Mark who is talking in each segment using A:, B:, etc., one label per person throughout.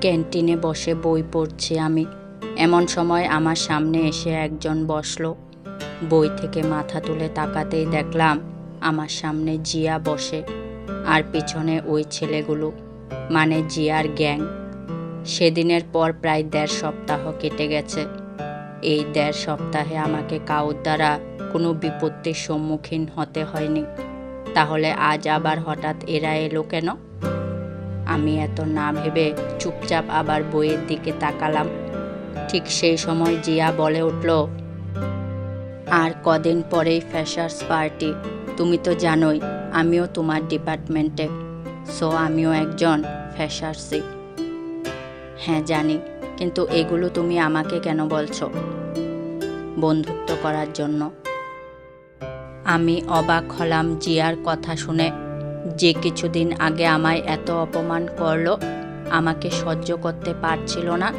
A: ক্যান্টিনে বসে বই পড়ছি আমি। এমন সময় আমার সামনে এসে একজন বসল। বই থেকে মাথা তুলে তাকাতেই দেখলাম আমার সামনে জিয়া বসে, আর পিছনে ওই ছেলেগুলো মানে জিয়ার গ্যাং। সেদিনের পর প্রায় দেড় সপ্তাহ কেটে গেছে। এই দেড় সপ্তাহে আমাকে কাউর দ্বারা কোনো বিপত্তির সম্মুখীন হতে হয়নি। তাহলে আজ আবার হঠাৎ এরা এলো কেন? আমি এত না ভেবে চুপচাপ আবার বইয়ের দিকে তাকালাম। ঠিক সেই সময় জিয়া বলে উঠল, আর কদিন পরেই ফ্রেশার্স পার্টি। তুমি তো জানোই, আমিও তোমার ডিপার্টমেন্টে। সো আমিও একজন ফ্রেশার্সই হ্যাঁ জানি, কিন্তু এগুলো তুমি আমাকে কেন বলছো? বন্ধুত্ব করার জন্য। আমি অবাক হলাম জিয়ার কথা শুনে। যে কিছুদিন আগে আমায় এত অপমান করল, আমাকে সহ্য করতে পারছিল না।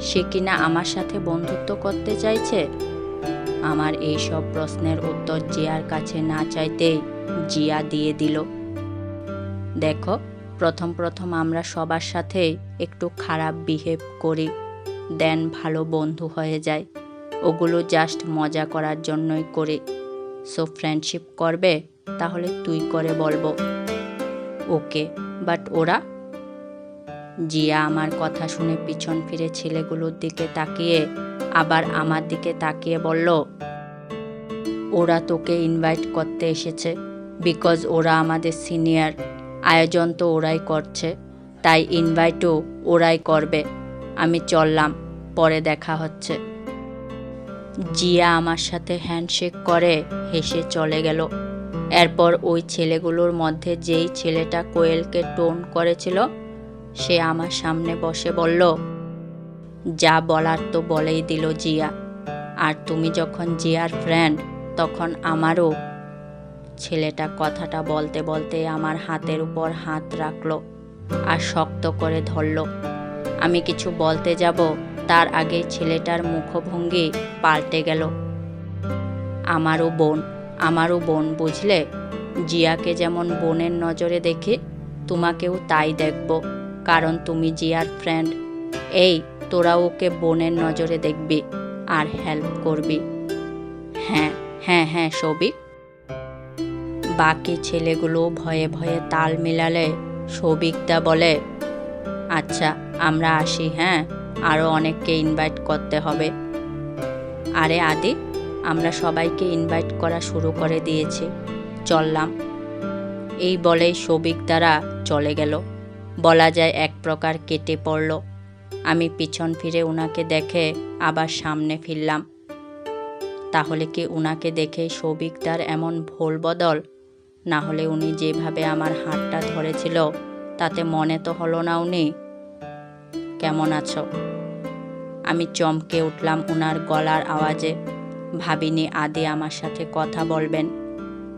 A: সে কিনা আমার সাথে বন্ধুত্ব করতে চাইছে? আমার এই সব প্রশ্নের উত্তর জিয়ার কাছে না চাইতেই জিয়া দিয়ে দিল। দেখো, প্রথম প্রথম আমরা সবার সাথে একটু খারাপ বিহেভ করি। দেন ভালো বন্ধু হয়ে যায় ওগুলো জাস্ট মজা করার জন্যই করি। সো ফ্রেন্ডশিপ করবে? তাহলে তুই করে বলব। ওকে বাট ওরা? জিয়া আমার কথা শুনে পিছন ফিরে ছেলেগুলোর দিকে তাকিয়ে, আবার আমার দিকে তাকিয়ে বলল, ওরা তোকে ইনভাইট করতে এসেছে বিকজ ওরা আমাদের সিনিয়র আয়োজন তো ওরাই করছে, তাই ইনভাইটও ওরাই করবে। আমি চললাম, পরে দেখা হচ্ছে। জিয়া আমার সাথে হ্যান্ডশেক করে, হেসে চলে গেল। এরপর ওই ছেলেগুলোর মধ্যে যেই ছেলেটা কোয়েলকে টোন করেছিল, সে আমার সামনে বসে বলল, যা বলার তো বলেই দিল জিয়া। আর তুমি যখন জিয়ার ফ্রেন্ড তখন আমারও। ছেলেটা কথাটা বলতে বলতে আমার হাতের উপর হাত রাখল আর শক্ত করে ধরলো। আমি কিছু বলতে যাব? তার আগে ছেলেটার মুখভঙ্গি পাল্টে গেল। আমারও বোন। আমারও বোন, বুঝলে? জিয়াকে যেমন বোনের নজরে দেখি, তোমাকেও তাই দেখব। কারণ তুমি জিয়ার ফ্রেন্ড এই, তোরা ওকে বোনের নজরে দেখবি আর হেল্প করবি। হ্যাঁ হ্যাঁ হ্যাঁ সবিক বাকি ছেলেগুলো ভয়ে ভয়ে তাল মিলালে সৌভিকদা বলে আচ্ছা আমরা আসি হ্যাঁ? আরও অনেককে ইনভাইট করতে হবে। আরে আদি আমরা সবাইকে ইনভাইট করা শুরু করে দিয়েছি। চললাম। এই বলেই সৌভিক দ্বারা চলে গেল। বলা যায় এক প্রকার কেটে পড়ল। আমি পিছন ফিরে উনাকে দেখে আবার সামনে ফিরলাম। তাহলে কি উনাকে দেখে সৌভিকদার এমন ভোল বদল? না হলে উনি যেভাবে আমার হাতটা ধরেছিল, তাতে মনে তো হলো না উনি। কেমন আছো? আমি চমকে উঠলাম উনার গলার আওয়াজে। ভাবিনি আদি আমার সাথে কথা বলবেন।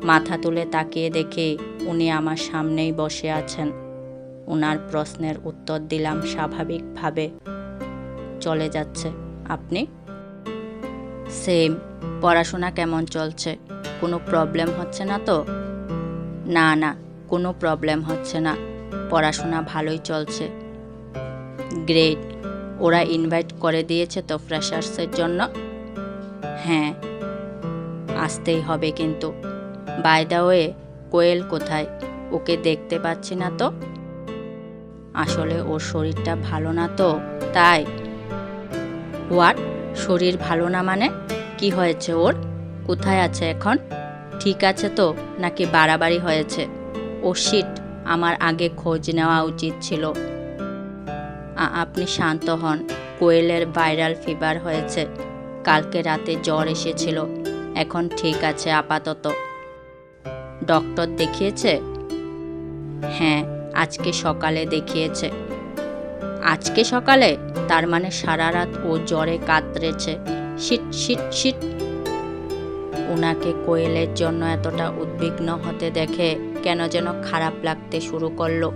A: মাথা তুলে তাকিয়ে দেখে উনি আমার সামনেই বসে আছেন। উনার প্রশ্নের উত্তর দিলাম স্বাভাবিকভাবে। চলে যাচ্ছে। আপনি? সেম। পড়াশোনা কেমন চলছে? কোনো প্রবলেম হচ্ছে না তো? না না, কোনো প্রবলেম হচ্ছে না। পড়াশোনা ভালোই চলছে। গ্রেট। ওরা ইনভাইট করে দিয়েছে তো ফ্রেশার্সের জন্য। হ্যাঁ আসতেই হবে কিন্তু। বাই দ্য ওয়ে কোয়েল কোথায়? ওকে দেখতে পাচ্ছি না তো? আসলে ওর শরীরটা ভালো না তো, তাই। হোয়াট শরীর ভালো না মানে? কি হয়েছে ওর? কোথায় আছে এখন? ঠিক আছে তো, নাকি বাড়াবাড়ি হয়েছে? ও শিট আমার আগে খোঁজ নেওয়া উচিত ছিল। আপনি শান্ত হন। কোয়েলের ভাইরাল ফিভার হয়েছে। কালকে রাতে জ্বর এসেছিল। এখন ঠিক আছে আপাতত। ডক্টর দেখিয়েছে? হ্যাঁ আজকে সকালে দেখিয়েছে। আজকে সকালে? তার মানে সারা রাত ও জ্বরে কাতরেছে। Shit shit shit. ওনাকে কোয়েলের জন্য এতটা উদ্বিগ্ন হতে দেখে কেন যেন খারাপ লাগতে শুরু করল।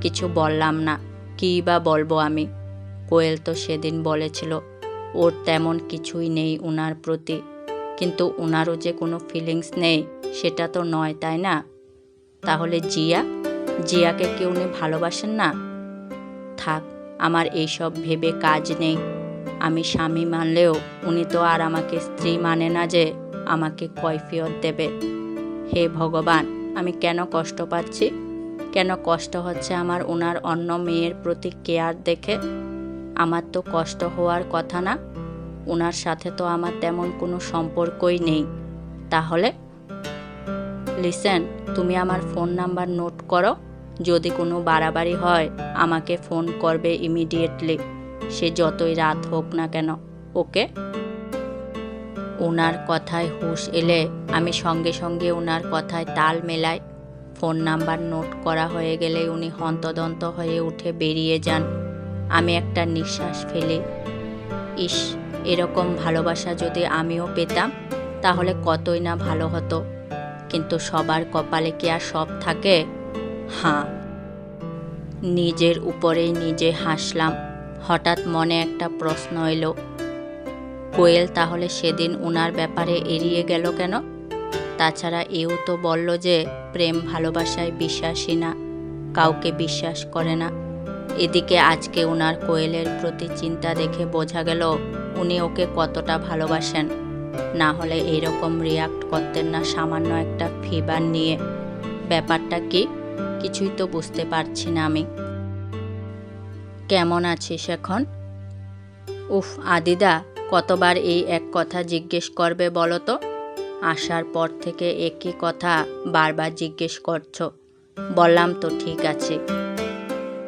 A: কিছু বললাম না, কী বা বলব আমি? কোয়েল তো সেদিন বলেছিল ওর তেমন কিছুই নেই ওনার প্রতি। কিন্তু ওনারও যে কোনো ফিলিংস নেই, সেটা তো নয়, তাই না? তাহলে জিয়া? জিয়াকে কি উনি ভালোবাসেন না? থাক, আমার এইসব ভেবে কাজ নেই। আমি স্বামী মানলেও উনি তো আর আমাকে স্ত্রী মানে না যে আমাকে কৈফিয়ত দেবে। হে ভগবান, আমি কেন কষ্ট পাচ্ছি? কেন কষ্ট হচ্ছে আমার ওনার অন্য মেয়ের প্রতি কেয়ার দেখে? আমার তো কষ্ট হওয়ার কথা না। ওনার সাথে তো আমার তেমন কোনো সম্পর্কই নেই। তাহলে? লিসেন, তুমি আমার ফোন নাম্বার নোট করো। যদি কোনো বাড়াবাড়ি হয়, আমাকে ফোন করবে ইমিডিয়েটলি। সে যতই রাত হোক না কেন, ওকে? ওনার কথায় হুঁশ এলে আমি সঙ্গে সঙ্গে ওনার কথায় তাল মেলাই। ফোন নাম্বার নোট করা হয়ে গেলে উনি হন্তদন্ত হয়ে উঠে বেরিয়ে যান। আমি একটা নিঃশ্বাস ফেলি, ইস, এরকম ভালোবাসা যদি আমিও পেতাম, তাহলে কতই না ভালো হতো। কিন্তু সবার কপালে কি আর সব থাকে? হাঁ। নিজের উপরেই নিজে হাসলাম। হঠাৎ মনে একটা প্রশ্ন এলো, কোয়েল তাহলে সেদিন উনার ব্যাপারে এড়িয়ে গেল কেন? তাছাড়া এও তো বলল যে, প্রেম ভালোবাসায় বিশ্বাসী না, কাউকে বিশ্বাস করে না। এদিকে আজকে ওনার কোয়েলের প্রতি চিন্তা দেখে বোঝা গেল উনি ওকে কতটা ভালোবাসেন। না হলে এইরকম রিয়াক্ট করতেন না সামান্য একটা ফিভার নিয়ে। ব্যাপারটা কি? কিছুই তো বুঝতে পারছি না আমি। কেমন আছিস এখন? উফ, আদিদা, কতবার এই এক কথা জিজ্ঞেস করবে বলো তো? আসার পর থেকে একই কথা বারবার জিজ্ঞেস করছ। বললাম তো ঠিক আছে।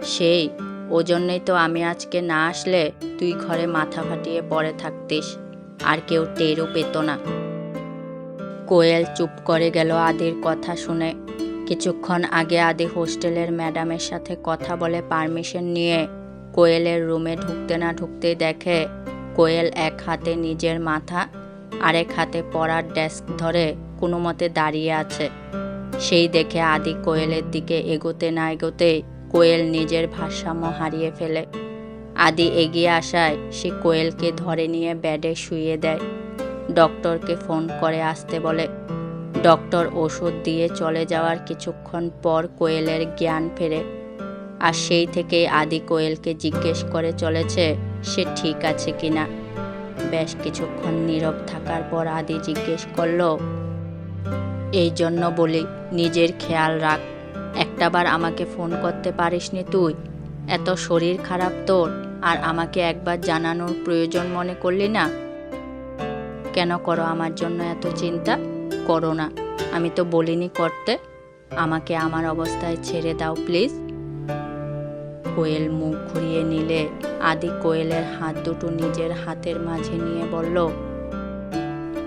A: সেই ও জন্যই তো আমি আজকে না আসলে তুই ঘরে মাথা ফাটিয়ে পড়ে থাকতিস। আর কেউ টেরও পেত না। কোয়েল চুপ করে গেল আদির কথা শুনে। কিছুক্ষণ আগে আদি হোস্টেলের ম্যাডামের সাথে কথা বলে পারমিশন নিয়ে কোয়েলের রুমে ঢুকতে না ঢুকতেই দেখে কোয়েল এক হাতে নিজের মাথা, আরেক হাতে পড়ার ডেস্ক ধরে কোনো মতে দাঁড়িয়ে আছে। সেই দেখে আদি কোয়েলের দিকে এগোতে না এগোতে কোয়েল নিজের ভারসাম্য হারিয়ে ফেলে। আদি এগিয়ে আসায় সে কোয়েলকে ধরে নিয়ে ব্যাডে শুয়ে দেয়। ডক্টরকে ফোন করে আসতে বলে, ডক্টর ওষুধ দিয়ে চলে যাওয়ার কিছুক্ষণ পর কোয়েলের জ্ঞান ফেরে। আর সেই থেকেই আদি কোয়েলকে জিজ্ঞেস করে চলেছে, সে ঠিক আছে কি না? বেশ কিছুক্ষণ নীরব থাকার পর আদি জিজ্ঞেস করল, এই জন্য বলি, নিজের খেয়াল রাখ। একটাবার আমাকে ফোন করতে পারিসনি তুই? এত শরীর খারাপ তোর, আর আমাকে একবার জানানোর প্রয়োজন মনে করলি না? কেন করো আমার জন্য এত চিন্তা? করো না। আমি তো বলিনি করতে। আমাকে আমার অবস্থায় ছেড়ে দাও, প্লিজ। কোয়েল মুখ ঘুরিয়ে নিলে। আদি কোয়েলের হাত দুটো নিজের হাতের মাঝে নিয়ে বলল,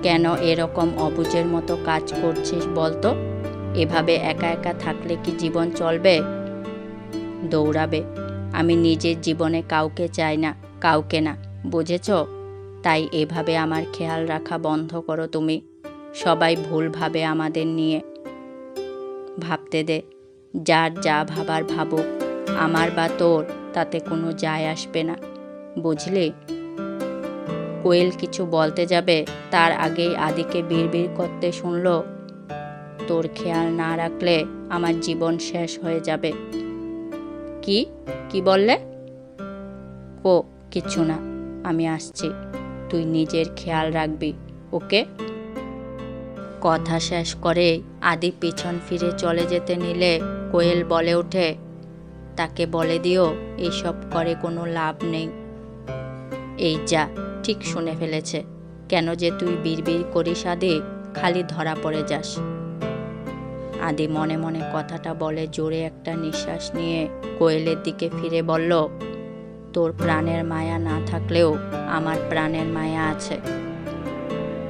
A: কেন এরকম অবুজের মতো কাজ করছিস বলতো? এভাবে একা একা থাকলে কি জীবন চলবে? দৌড়াবে। আমি নিজের জীবনে কাউকে চাই না, কাউকে না, বুঝেছ? তাই এভাবে আমার খেয়াল রাখা বন্ধ করো তুমি। সবাই ভুলভাবে আমাদের নিয়ে ভাবতে দে। যার যা ভাবার ভাবুক, আমার বা তোর, তাতে কোনো যায় আসবে না, বুঝলি? কোয়েল কিছু বলতে যাবে, তার আগেই আদিকে বিড়বিড় করতে শুনলো। তোর খেয়াল না রাখলে আমার জীবন শেষ হয়ে যাবে। কি? কি বললে? ও কিছু না, আমি আসছি। তুই নিজের খেয়াল রাখবি, ওকে? কথা শেষ করে আদি পিছন ফিরে চলে যেতে নিলে কোয়েল বলে ওঠে, তাকে বলে দিও, এইসব করে কোনো লাভ নেই। এই যা, ঠিক শুনে ফেলেছে। কেন যে তুই বিড়বিড় করিস আদি, খালি ধরা পড়ে যাস। আদি মনে মনে কথাটা বলে জোরে একটা নিঃশ্বাস নিয়ে কোয়েলের দিকে ফিরে বলল, তোর প্রাণের মায়া না থাকলেও আমার প্রাণের মায়া আছে।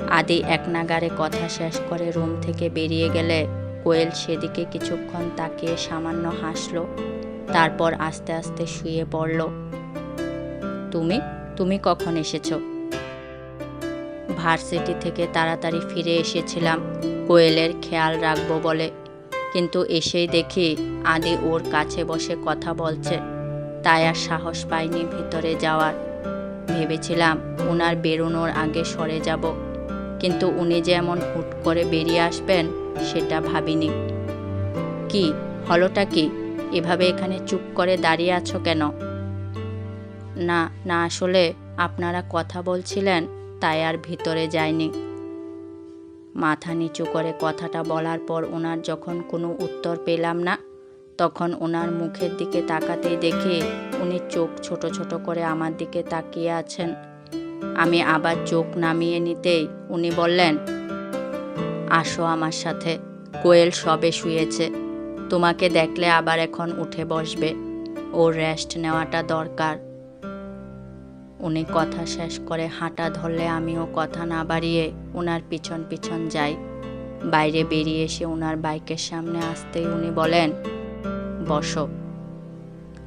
A: আদি এক নাগারে কথা শেষ করে রুম থেকে বেরিয়ে গেলে কোয়েল সেদিকে কিছুক্ষণ তাকিয়ে সামান্য হাসলো, তারপর আস্তে আস্তে শুয়ে পড়ল। তুমি? তুমি কখন এসেছ? ভার্সিটি থেকে তাড়াতাড়ি ফিরে এসেছিলাম। কোয়েলের খেয়াল রাখব বলে কিন্তু এসেই দেখি আদি ওর কাছে বসে কথা বলছে। তাই আর সাহস পাইনি ভিতরে যাওয়ার। ভেবেছিলাম ওনার বেরোনোর আগে সরে যাব, কিন্তু উনি যে এমন হুট করে বেরিয়ে আসবেন সেটা ভাবিনি। কি, হলোটা কি? এভাবে এখানে চুপ করে দাঁড়িয়ে আছো কেন? না না আসলে আপনারা কথা বলছিলেন, তাই আর ভিতরে যায়নি মাথা নিচু করে কথাটা বলার পর ওনার যখন কোনো উত্তর পেলাম না, তখন ওনার মুখের দিকে তাকাতেই দেখে উনি চোখ ছোট ছোট করে আমার দিকে তাকিয়ে আছেন। আমি আবার চোখ নামিয়ে নিতেই উনি বললেন, আসো আমার সাথে, কোয়েল সবে শুয়েছে। তোমাকে দেখলে আবার এখন উঠে বসবে। ওর রেস্ট নেওয়াটা দরকার। উনি কথা শেষ করে হাঁটা ধরলে আমিও কথা না বাড়িয়ে ওনার পিছন পিছন যাই। বাইরে বেরিয়ে এসে ওনার বাইকের সামনে আসতেই উনি বলেন, বসো।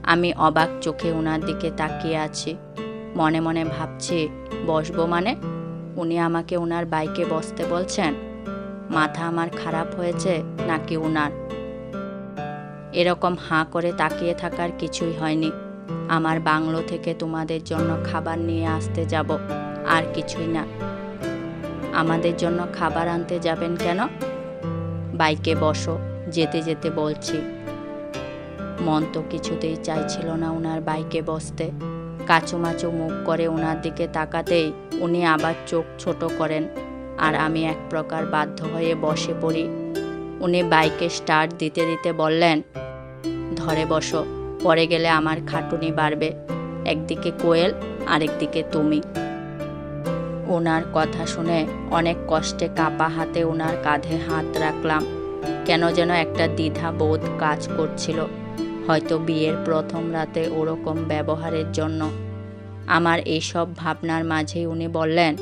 A: আমি অবাক চোখে ওনার দিকে তাকিয়ে আছি। মনে মনে ভাবছি, বসবো মানে? উনি আমাকে ওনার বাইকে বসতে বলছেন, মাথা আমার খারাপ হয়েছে নাকি ওনার এরকম হাঁ করে তাকিয়ে থাকার কিছুই হয়নি। আমার বাংলো থেকে তোমাদের জন্য খাবার নিয়ে আসতে যাব। আর কিছুই না। আমাদের জন্য খাবার আনতে যাবেন কেন? বাইকে বসো, যেতে যেতে বলছি। মন তো কিছুতেই চাইছিল না ওনার বাইকে বসতে। কাচুমাচু মুখ করে ওনার দিকে তাকাতেই উনি আবার চোখ ছোট করেন। আর আমি এক প্রকার বাধ্য হয়ে বসে পড়ি। উনি বাইকে স্টার্ট দিতে দিতে বললেন, ধরে বসো। পরে গেলে আমার খাটুনি বাড়বে। একদিকে কোয়েল, আরেকদিকে তুমি। ওনার কথা শুনে অনেক কষ্টে কাপা হাতে ওনার কাঁধে হাত রাখলাম। কেন যেন একটা দ্বিধা বোধ কাজ করছিল। হয়তো বিয়ের প্রথম রাতে ওরকম ব্যবহারের জন্য। আমার এইসব ভাবনার মাঝেই উনি বললেন,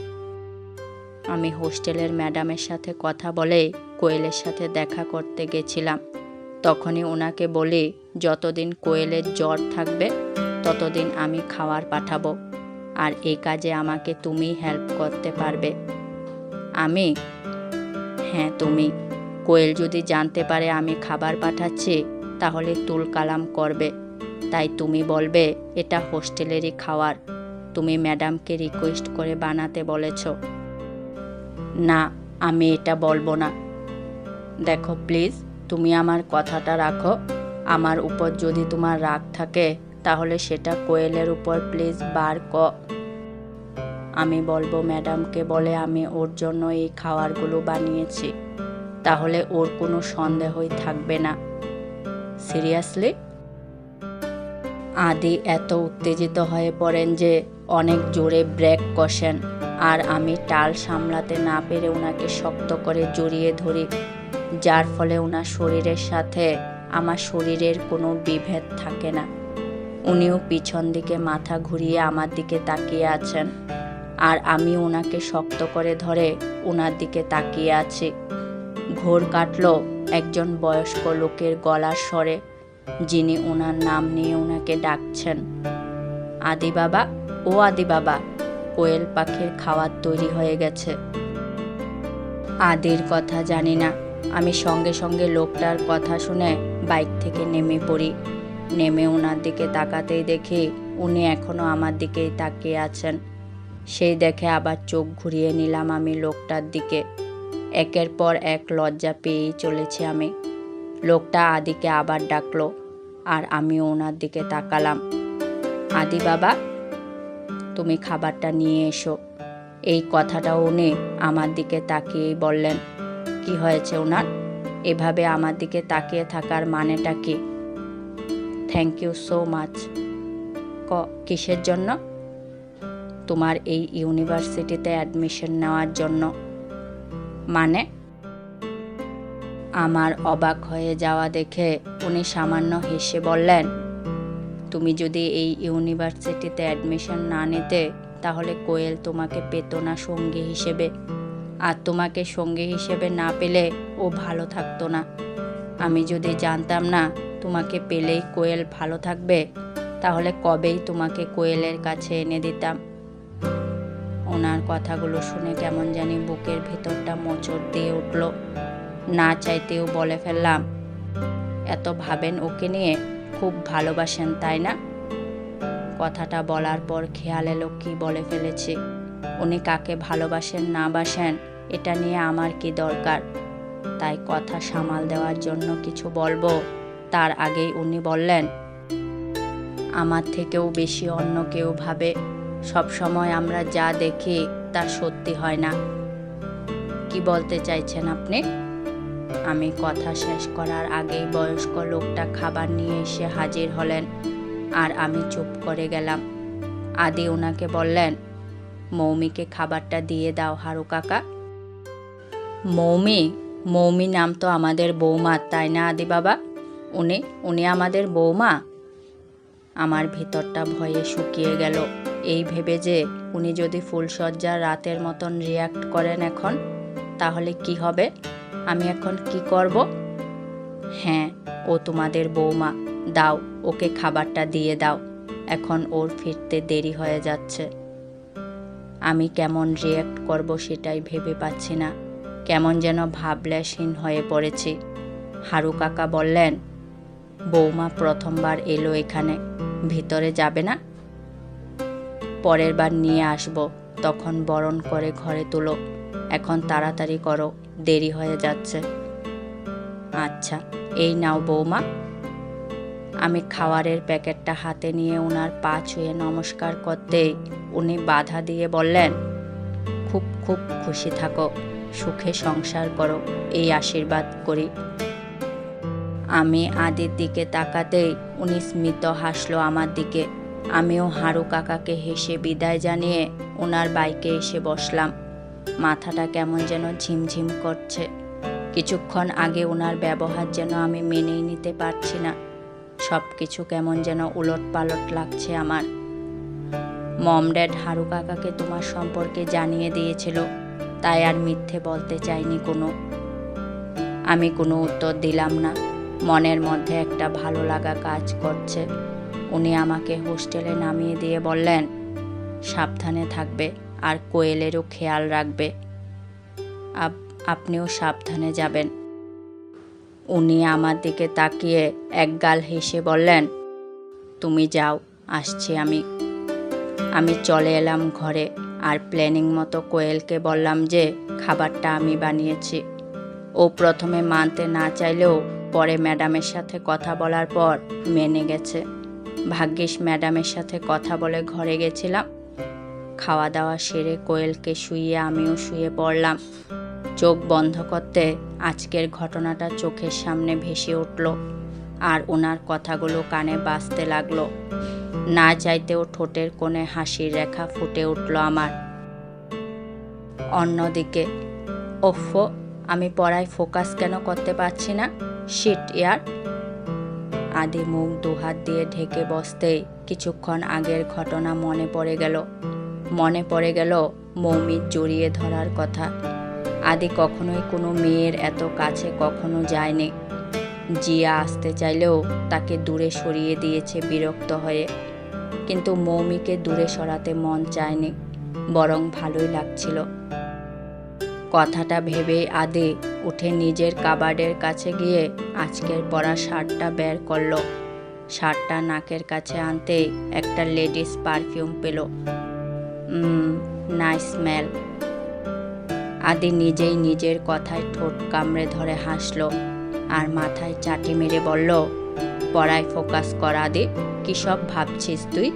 A: আমি হোস্টেলের ম্যাডামের সাথে কথা বলে কোয়েলের সাথে দেখা করতে গেছিলাম। তখনই ওনাকে বলি, যতদিন কোয়েলের জ্বর থাকবে, ততদিন আমি খাবার পাঠাবো। আর এই কাজে আমাকে তুমি হেল্প করতে পারবে। আমি? হ্যাঁ তুমি। কোয়েল যদি জানতে পারে আমি খাবার পাঠাচ্ছি, তাহলে তুল কালাম করবে। তাই তুমি বলবে, এটা হোস্টেলেরই খাওয়ার। তুমি ম্যাডামকে রিকোয়েস্ট করে বানাতে বলেছ। না, আমি এটা বলব না। দেখো প্লিজ তুমি আমার কথাটা রাখো। আমার উপর যদি তোমার রাগ থাকে, তাহলে সেটা কোয়েলের উপর প্লিজ বার ক। আমি বলব, ম্যাডামকে বলে আমি ওর জন্য এই খাবারগুলো বানিয়েছি। তাহলে ওর কোনো সন্দেহই থাকবে না। সিরিয়াসলি? আদি এত উত্তেজিত হয়ে পড়েন যে অনেক জোরে ব্রেক কষেন। আর আমি টাল সামলাতে না পেরে ওনাকে শক্ত করে জড়িয়ে ধরি। যার ফলে ওনার শরীরের সাথে আমার শরীরের কোনো বিভেদ থাকে না। উনিও পিছন দিকে মাথা ঘুরিয়ে আমার দিকে তাকিয়ে আছেন। আর আমি ওনাকে শক্ত করে ধরে ওনার দিকে তাকিয়ে আছি। ঘোর কাটল একজন বয়স্ক লোকের গলার স্বরে, যিনি ওনার নাম নিয়ে ওনাকে ডাকছেন। আদি বাবা, ও আদি বাবা, কোয়েল পাখির খাওয়ার তৈরি হয়ে গেছে। আদির কথা জানি না। আমি সঙ্গে সঙ্গে লোকটার কথা শুনে বাইক থেকে নেমে পড়ি। নেমে ওনার দিকে তাকাতেই দেখি উনি এখনও আমার দিকেই তাকিয়ে আছেন। সেই দেখে আবার চোখ ঘুরিয়ে নিলাম আমি লোকটার দিকে। একের পর এক লজ্জা পেয়েই চলেছি আমি। লোকটা আদিকে আবার ডাকলো আর আমি ওনার দিকে তাকালাম। আদি বাবা, তুমি খাবারটা নিয়ে এসো। এই কথাটা উনি আমার দিকে তাকিয়েই বললেন। কি হয়েছে ওনার এভাবে আমার দিকে তাকিয়ে থাকার মানেটা কি? থ্যাংক ইউ সো মাচ ক, কিসের জন্য? তোমার এই ইউনিভার্সিটিতে অ্যাডমিশন নেওয়ার জন্য। মানে? আমার অবাক হয়ে যাওয়া দেখে উনি সামান্য হেসে বললেন, তুমি যদি এই ইউনিভার্সিটিতে অ্যাডমিশন না নিতে, তাহলে কোয়েল তোমাকে পেত না সঙ্গী হিসেবে। আর তোমাকে সঙ্গী হিসেবে না পেলে ও ভালো থাকতো না। আমি যদি জানতাম না তোমাকে পেলেই কোয়েল ভালো থাকবে, তাহলে কবেই তোমাকে কোয়েলের কাছে এনে দিতাম। ওনার কথাগুলো শুনে কেমন জানি বুকের ভেতরটা মোচড় দিয়ে উঠল। না চাইতেও বলে ফেললাম, এত ভাবেন ওকে নিয়ে? খুব ভালোবাসেন, তাই না? কথাটা বলার পর খেয়াল এলো কি বলে ফেলেছি, উনি কাকে ভালোবাসেন না বাসেন এটা নিয়ে আমার কি দরকার? তাই কথা সামাল দেওয়ার জন্য কিছু বলব। তার আগেই উনি বললেন, আমার থেকেও বেশি অন্য কেউ ভাবে। সব সময় আমরা যা দেখি, তা সত্যি হয় না। কি বলতে চাইছেন আপনি? আমি কথা শেষ করার আগেই বয়স্ক লোকটা খাবার নিয়ে এসে হাজির হলেন আর আমি চুপ করে গেলাম। আদি ওনাকে বললেন, মৌমিকে খাবারটা দিয়ে দাও হারু কাকা। মৌমি মৌমি নাম তো আমাদের বৌমা, তাই না আদি বাবা? উনি উনি আমাদের বৌমা। আমার ভিতরটা ভয়ে শুকিয়ে গেল। এই ভেবে যে উনি যদি ফুলসজ্জার রাতের মতন রিয়াক্ট করেন এখন, তাহলে কি হবে? আমি এখন কি করব? হ্যাঁ ও তোমাদের বৌমা। দাও, ওকে খাবারটা দিয়ে দাও। এখন ওর ফিরতে দেরি হয়ে যাচ্ছে। আমি কেমন রিয়াক্ট করব সেটাই ভেবে পাচ্ছি না। কেমন যেন ভাবলেশহীন হয়ে পড়েছি। হারু কাকা বললেন, বৌমা প্রথমবার এলো এখানে, ভিতরে যাবে না? পরের বার নিয়ে আসব, তখন বরণ করে ঘরে তুলো, এখন তাড়াতাড়ি করো, দেরি হয়ে যাচ্ছে। আচ্ছা এই নাও বৌমা। আমি খাওয়ারের প্যাকেটটা হাতে নিয়ে ওনার পা ছুঁয়ে নমস্কার করতেই উনি বাধা দিয়ে বললেন, খুব খুব খুশি থাকো সুখে সংসার করো, এই আশীর্বাদ করি। আমি আদির দিকে তাকাতেই উনি স্মিত হাসলো আমার দিকে। আমিও হারু কাকাকে হেসে বিদায় জানিয়ে ওনার বাইকে এসে বসলাম। মাথাটা কেমন যেন ঝিমঝিম করছে। কিছুক্ষণ আগে ওনার ব্যবহার যেন আমি মেনেই নিতে পারছি না। সব কিছু কেমন যেন উলট পালট লাগছে আমার। মম ড্যাড হারু কাকাকে তোমার সম্পর্কে জানিয়ে দিয়েছিল। তাই আর মিথ্যে বলতে চাইনি কোনো। আমি কোনো উত্তর দিলাম না। মনের মধ্যে একটা ভালো লাগা কাজ করছে। উনি আমাকে হোস্টেলে নামিয়ে দিয়ে বললেন, সাবধানে থাকবে আর কোয়েলেরও খেয়াল রাখবে। আপ- আপনিও সাবধানে যাবেন। উনি আমার দিকে তাকিয়ে একগাল হেসে বললেন, তুমি যাও, আসছি আমি। আমি চলে এলাম ঘরে। আর প্ল্যানিং মতো কোয়েলকে বললাম যে খাবারটা আমি বানিয়েছি। ও প্রথমে মানতে না চাইলেও পরে ম্যাডামের সাথে কথা বলার পর মেনে গেছে। ভাগ্যিস ম্যাডামের সাথে কথা বলে ঘরে গেছিলাম। খাওয়া দাওয়া সেরে কোয়েলকে শুইয়ে আমিও শুয়ে পড়লাম। চোখ বন্ধ করতে আজকের ঘটনাটা চোখের সামনে ভেসে উঠল আর ওনার কথাগুলো কানে বাজতে লাগল। না চাইতেও ঠোঁটের কোণে হাসির রেখা ফুটে উঠল আমার। অন্যদিকে ওফো আমি পড়ায় ফোকাস কেন করতে পারছি না? শিট, ইয়ার। আদি মুখ দুহাত দিয়ে ঢেকে বসতেই কিছুক্ষণ আগের ঘটনা মনে পড়ে গেল। মনে পড়ে গেল মৌমির জড়িয়ে ধরার কথা। আদি কখনোই কোনো মেয়ের এত কাছে কখনো যায়নি। জিয়া আসতে চাইলেও তাকে দূরে সরিয়ে দিয়েছে বিরক্ত হয়ে। কিন্তু মৌমিকে দূরে সরাতে মন চায়নি, বরং ভালোই লাগছিল। কথাটা ভেবে আদে উঠে নিজের কাবার্ডের কাছে গিয়ে আজকের পরা শার্টটা বের করল। শার্টটা নাকের কাছে আনতে একটা লেডিস পারফিউম পেল। Nice smell. আদি নিজেই নিজের কথায় ঠোঁট কামড়ে ধরে হাসলো। আর মাথায় চাটি মেরে বলল পড়ায় ফোকাস করা দে কী সব ভাবছিস তুই?